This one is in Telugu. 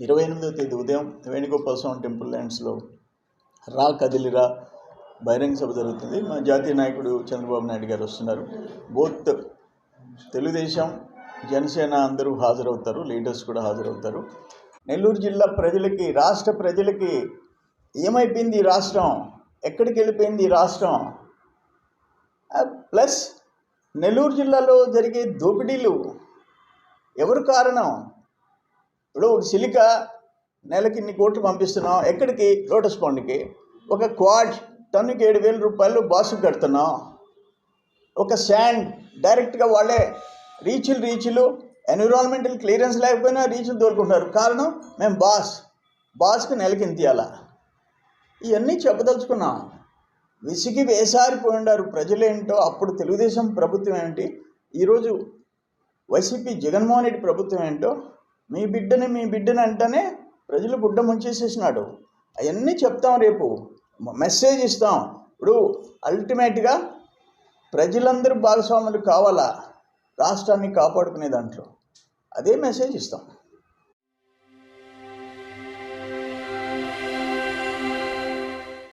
ఇరవై ఎనిమిదో తేదీ ఉదయం వేణుగోపాల స్వామి టెంపుల్ ల్యాండ్స్లో రా కదిలిరా బహిరంగ సభ జరుగుతుంది. మా జాతీయ నాయకుడు చంద్రబాబు నాయుడు గారు వస్తున్నారు. బోత్ తెలుగుదేశం జనసేన అందరూ హాజరవుతారు. లీడర్స్ కూడా హాజరవుతారు. నెల్లూరు జిల్లా ప్రజలకి రాష్ట్ర ప్రజలకి ఏమైపోయింది రాష్ట్రం? ఎక్కడికి వెళ్ళిపోయింది రాష్ట్రం? ప్లస్ నెల్లూరు జిల్లాలో జరిగే దోపిడీలు ఎవరు కారణం? ఇప్పుడు సిలిక నెలకి ఇన్ని కోట్లు పంపిస్తున్నాం ఎక్కడికి? లోటస్ పాండ్కి. ఒక క్వాడ్ టన్నుకి ఏడు వేల రూపాయలు బాసు కడుతున్నాం ఒక శాండ్ డైరెక్ట్గా వాళ్ళే రీచులు రీచ్లు ఎన్విరాన్మెంటల్ క్లియరెన్స్ లేకపోయినా రీచ్లు దొరుకుంటున్నారు కారణం? మేము బాస్. బాస్కి నెలకి ఇంత ఇవన్నీ చెప్పదలుచుకున్నాం. విసిగి వేసారిపోయి ఉండారు ప్రజలేంటో అప్పుడు తెలుగుదేశం ప్రభుత్వం ఏంటి ఈరోజు వైసీపీ జగన్మోహన్ రెడ్డి ప్రభుత్వం ఏంటో మీ బిడ్డని మీ బిడ్డని అంటేనే ప్రజలు గుడ్డ ముంచేసేసినాడు. అవన్నీ చెప్తాం రేపు. మెసేజ్ ఇస్తాం. ఇప్పుడు అల్టిమేట్గా ప్రజలందరూ భాగస్వాములు కావాలా? రాష్ట్రాన్ని కాపాడుకునే దాంట్లో. అదే మెసేజ్ ఇస్తాం.